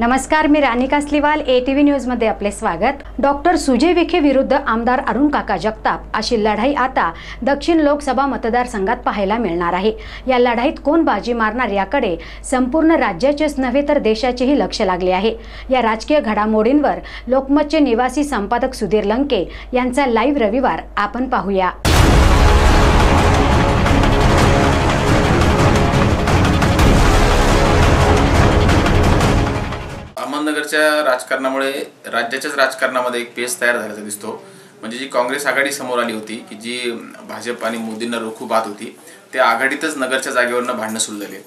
नमस्कार मी Rani Kasliwal A T V न्यूजमध्ये आपले स्वागत. डॉक्टर सुजय विखे विरुद्ध आमदार अरुण काका जगताप अशी लढाई आता दक्षिण लोकसभा मतदारसंघात पाहायला मिळणार आहे. या लढाईत कोण बाजी मारणार याकडे संपूर्ण राज्याचेच नव्हे तर देशाचेही लक्ष लागले आहे. या राजकीय घडामोडींवर लोकमतचे निवासी संपादक सुधीर लंके यांचा लाईव्ह रविवार आपण पाहूया. अहमदनगरच्या राजकारणामुळे राज्याच्याच राजकारणामध्ये एक पेस तयार झाल्याचा दिसतो. म्हणजे जी काँग्रेस आघाडी समोर आली होती की जी भाजप आणि मोदींना रोखू पाहत होती त्या आघाडीतच नगरच्या जागेवरनं भांडणं सुरू झाली.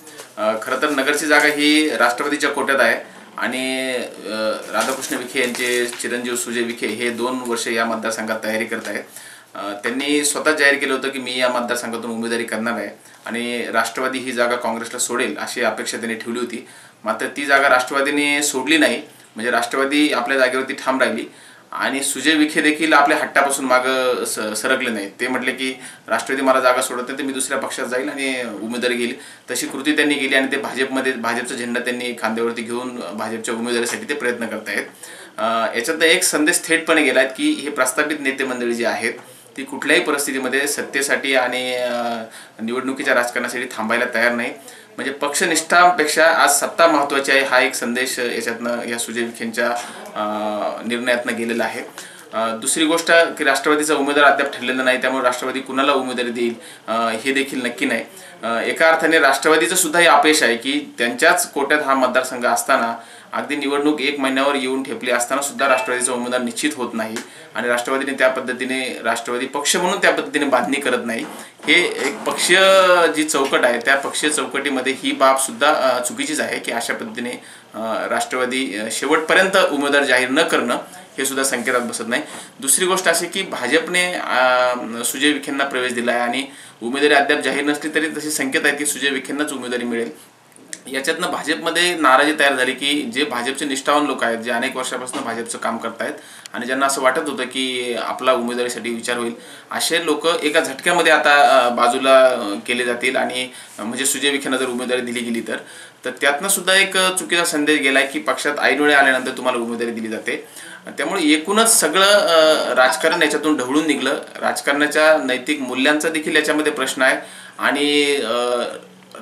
खरं तर नगरची जागा ही राष्ट्रवादीच्या कोट्यात आहे आणि राधाकृष्ण विखे यांचे चिरंजीव सुजय विखे हे दोन वर्ष या मतदारसंघात तयारी करत आहेत. त्यांनी स्वतः जाहीर केलं होतं की मी या मतदारसंघातून उमेदवारी करणार आहे आणि राष्ट्रवादी ही जागा काँग्रेसला सोडेल अशी अपेक्षा त्यांनी ठेवली होती. मात्र ती जागा राष्ट्रवादीने सोडली नाही. म्हणजे राष्ट्रवादी आपल्या जागेवरती ठाम राहिली. आणि सुजय विखे देखील आपल्या हट्टापासून मागं स सरकले नाहीत. ते म्हटले की राष्ट्रवादी मला जागा सोडत नाही तर मी दुसऱ्या पक्षात जाईल आणि उमेदवारी गेली तशी कृती त्यांनी केली आणि ते भाजपमध्ये भाजपचा झेंडा त्यांनी खांद्यावरती घेऊन भाजपच्या उमेदवारीसाठी ते प्रयत्न करतायत. आहेत याच्यात एक संदेश थेटपणे गेला की हे प्रस्थापित नेते मंडळी जी आहेत ती कुठल्याही परिस्थितीमध्ये सत्तेसाठी आणि निवडणुकीच्या राजकारणासाठी थांबायला तयार नाही म्हणजे पक्षनिष्ठांपेक्षा आज सत्ता महत्त्वाची आहे हा एक संदेश याच्यातनं या सुजय विखेंच्या अं, निर्णयातनं गेलेला आहे. दुसरी गोष्ट की राष्ट्रवादीचा उमेदवार अद्याप ठरलेला नाही त्यामुळे राष्ट्रवादी कुणाला उमेदवारी देईल हे देखील नक्की नाही. एका अर्थाने राष्ट्रवादीचं सुद्धा हे अपयश आहे की त्यांच्याच कोट्यात हा मतदारसंघ असताना अगदी निवडणूक एक महिन्यावर येऊन ठेपली असताना सुद्धा राष्ट्रवादीचा उमेदवार निश्चित होत नाही. आणि राष्ट्रवादीने त्या पद्धतीने राष्ट्रवादी पक्ष म्हणून त्या पद्धतीने बांधणी करत नाही. हे एक पक्षीय जी चौकट आहे त्या पक्षीय चौकटीमध्ये ही बाब सुद्धा चुकीचीच आहे की अशा पद्धतीने राष्ट्रवादी शेवटपर्यंत उमेदवार जाहीर न करणं हे सुद्धा संकेतात बसत नाही. दुसरी गोष्ट अशी की भाजपने सुजय विखेंना प्रवेश दिला आहे आणि उमेदवारी अद्याप जाहीर नसली तरी तसे संकेत आहेत की सुजय विखेंनाच उमेदवारी मिळेल. याच्यातनं भाजपमध्ये नाराजी तयार झाली की जे भाजपचे निष्ठावान लोक आहेत जे अनेक वर्षापासून भाजपचं काम करतायत आणि ज्यांना असं वाटत होतं की आपला उमेदवारीसाठी विचार होईल असे लोक एका झटक्यामध्ये आता बाजूला केले जातील आणि म्हणजे सुजय विखेंना जर उमेदवारी दिली गेली तर तर त्यातनं सुद्धा एक चुकीचा संदेश गेलाय की पक्षात ऐनवेळे आल्यानंतर तुम्हाला उमेदवारी दिली जाते. त्यामुळे एकूणच सगळं राजकारण याच्यातून ढवळून निघलं. राजकारणाच्या नैतिक मूल्यांचा देखील याच्यामध्ये प्रश्न आहे. आणि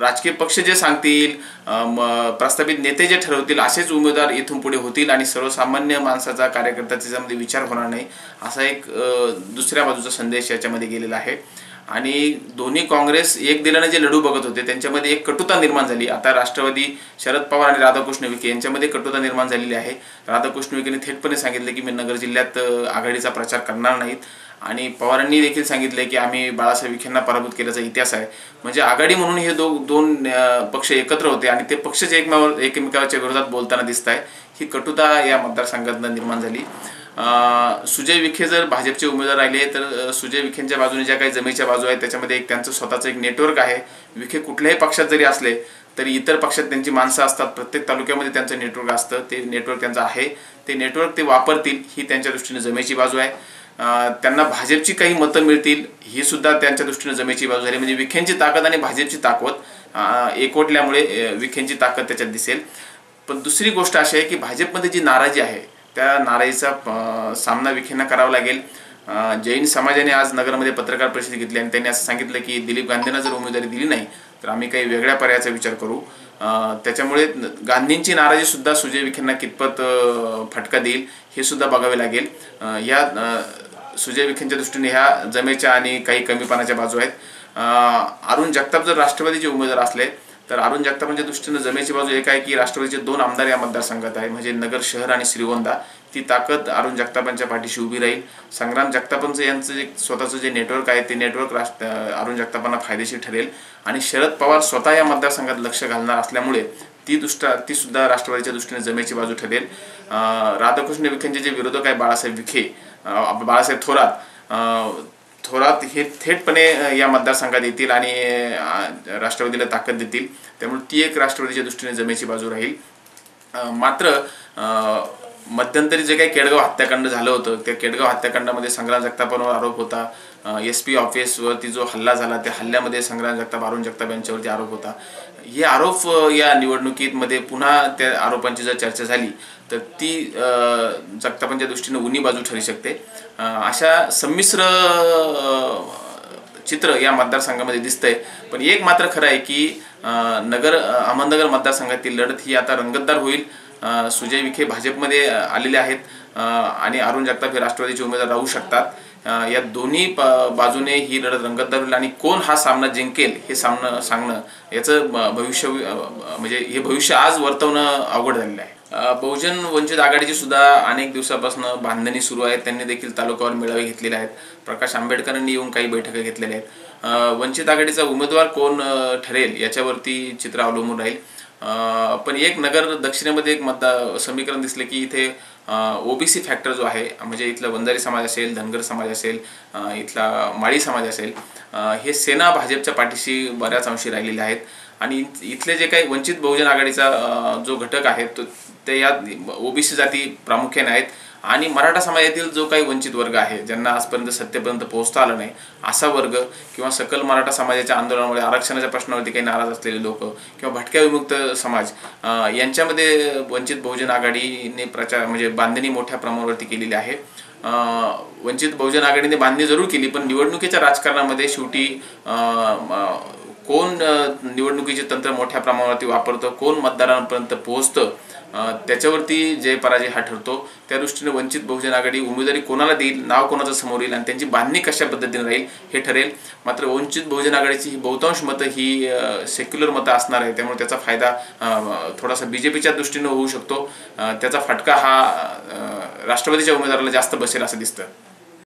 राजकीय पक्ष जे सांगतील म- प्रस्थापित नेते जे ठरवतील असेच उमेदवार इथून पुढे होतील आणि सर्वसामान्य माणसाचा कार्यकर्त्याचा त्याच्यामध्ये विचार होणार नाही असा एक दुसऱ्या बाजूचा संदेश याच्यामध्ये गेलेला आहे. आणि दोन्ही काँग्रेस एक दिलाने जे लढू बघत होते त्यांच्यामध्ये एक कटुता निर्माण झाली. आता राष्ट्रवादी शरद पवार आणि राधाकृष्ण विखे यांच्यामध्ये कटुता निर्माण झालेली आहे. राधाकृष्ण विखेने थेटपणे सांगितले की मी नगर जिल्ह्यात आघाडीचा प्रचार करणार नाहीत. आणि पवारांनी देखील सांगितले की आम्ही बाळासाहेब विखेंना पराभूत केल्याचा इतिहास आहे. म्हणजे आघाडी म्हणून हे दो दोन पक्ष एकत्र होते आणि ते पक्षच एकमेकावर एकमेकाच्या विरोधात बोलताना दिसत आहे ही कटुता या मतदारसंघातनं निर्माण झाली. सुजय विखे जर भाजपचे उमेदवार राहिले तर सुजय विखेंच्या बाजूने ज्या काही जमेच्या बाजू आहेत त्याच्यामध्ये एक त्यांचं स्वतःचं एक नेटवर्क आहे. विखे कुठल्याही पक्षात जरी असले तरी इतर पक्षात त्यांची माणसं असतात. प्रत्येक तालुक्यामध्ये त्यांचं नेटवर्क असतं. ते नेटवर्क त्यांचं आहे. ते नेटवर्क ते वापरतील ही त्यांच्या दृष्टीने जमेची बाजू आहे. त्यांना भाजपची काही मतं मिळतील ही सुद्धा त्यांच्या दृष्टीने जमेची बाजू झाली. म्हणजे विखेंची ताकद आणि भाजपची ताकद एकवटल्यामुळे विखेंची ताकद त्याच्यात दिसेल. पण दुसरी गोष्ट अशी आहे की भाजपमध्ये जी नाराजी आहे त्या नाराजीचा सामना विखेंना करावा लागेल. जैन समाजाने आज नगरमध्ये पत्रकार परिषद घेतली आणि त्यांनी असं सांगितलं की दिलीप गांधींना जर उमेदवारी दिली नाही तर आम्ही काही वेगळ्या पर्यायाचा विचार करू. त्याच्यामुळे गांधींची नाराजी सुद्धा सुजय विखेंना कितपत फटका देईल हे सुद्धा बघावे लागेल. या सुजय विखेंच्या दृष्टीने ह्या जमेच्या आणि काही कमीपणाच्या बाजू आहेत. अरुण जगताप जर राष्ट्रवादीचे उमेदवार असले तर अरुण जगतापांच्या दृष्टीनं जमेची बाजू एक आहे की राष्ट्रवादीचे दोन आमदार या मतदारसंघात आहे म्हणजे नगर शहर आणि श्रीगोंदा ती ताकद अरुण जगतापांच्या पाठीशी उभी राहील. संग्राम जगतापांचं यांचं जे स्वतःचं जे नेटवर्क आहे ते नेटवर्क राष्ट्र अरुण जगतापांना फायदेशीर ठरेल. आणि शरद पवार स्वतः या मतदारसंघात लक्ष घालणार असल्यामुळे ती दृष्टा ती सुद्धा राष्ट्रवादीच्या दृष्टीने जमेची बाजू ठरेल. राधाकृष्ण विखेंचे जे विरोधक आहे बाळासाहेब विखे बाळासाहेब थोरात थोरात हे थेटपणे या मतदारसंघात येतील आणि राष्ट्रवादीला ताकद देतील. त्यामुळे ती एक राष्ट्रवादीच्या दृष्टीने जमेची बाजू राहील. मात्र मध्यंतरी जे काही केडगाव हत्याकांड झालं होतं त्या केडगाव हत्याकांडामध्ये संग्राम जगतापांवर आरोप होता. एस पी ऑफिसवरती जो हल्ला झाला त्या हल्ल्यामध्ये संग्राम जगताप अरुण जगताप यांच्यावरती आरोप होता. हे आरोप या निवडणुकीमध्ये पुन्हा त्या आरोपांची जर चर्चा झाली तर ती जगतापांच्या दृष्टीनं उन्ही बाजू ठरू शकते. अशा संमिश्र चित्र या मतदारसंघामध्ये दिसतंय. पण एक मात्र खरं आहे की नगर अहमदनगर मतदारसंघातील लढत ही आता रंगतदार होईल. सुजय विखे भाजपमध्ये आलेले आहेत. आणि अरुण जगताप हे राष्ट्रवादीचे उमेदवार राहू शकतात. या दोन्ही प- बाजूने ही लढत रंगत होईल आणि कोण हा सामना जिंकेल हे सामनं सांगणं याचं भविष्य म्हणजे हे भविष्य आज वर्तवणं अवघड झालेलं आहे. बहुजन वंचित आघाडीची सुद्धा अनेक दिवसापासून बांधणी सुरू आहे त्यांनी देखील तालुक्यावर मेळावे घेतलेले आहेत. प्रकाश आंबेडकरांनी येऊन काही बैठका घेतलेल्या आहेत. वंचित आघाडीचा उमेदवार कोण ठरेल याच्यावरती चित्र अवलंबून राहील. पण एक नगर दक्षिणेमध्ये एक मतदार समीकरण दिसले की इथे ओबीसी फॅक्टर जो आहे म्हणजे इथला वंजारी समाज असेल धनगर समाज असेल इथला माळी समाज असेल हे सेना भाजपच्या पाठीशी बऱ्याच अंशी राहिलेले आहेत. आणि इथले जे काही वंचित बहुजन आघाडीचा जो घटक आहे तो ते या ओबीसी जाती प्रामुख्याने आहेत. आणि मराठा समाजातील जो काही वंचित वर्ग आहे ज्यांना आजपर्यंत सत्तेपर्यंत पोहोचता आलं नाही असा वर्ग किंवा सकल मराठा समाजाच्या आंदोलनामुळे आरक्षणाच्या प्रश्नावरती काही नाराज असलेले लोक किंवा भटक्या विमुक्त समाज यांच्यामध्ये वंचित बहुजन आघाडीने प्रचार म्हणजे बांधणी मोठ्या प्रमाणावरती केलेली आहे. वंचित बहुजन आघाडीने बांधणी जरूर केली पण निवडणुकीच्या राजकारणामध्ये शेवटी कोण निवडणुकीचे तंत्र मोठ्या प्रमाणावरती वापरतं कोण मतदारांपर्यंत पोहोचतं त्याच्यावरती जय पराजय हा ठरतो त्या दृष्टीने वंचित बहुजन आघाडी उमेदवारी कोणाला देईल नाव कोणाचं समोर येईल आणि त्यांची बांधणी कशा पद्धतीने राहील हे ठरेल. मात्र वंचित बहुजन आघाडीची ही बहुतांश मतं ही सेक्युलर मतं असणार आहे त्यामुळे त्याचा फायदा थोडासा बी जे पीच्या दृष्टीनं होऊ शकतो. त्याचा फटका हा राष्ट्रवादीच्या उमेदवाराला जास्त बसेल असं दिसतं.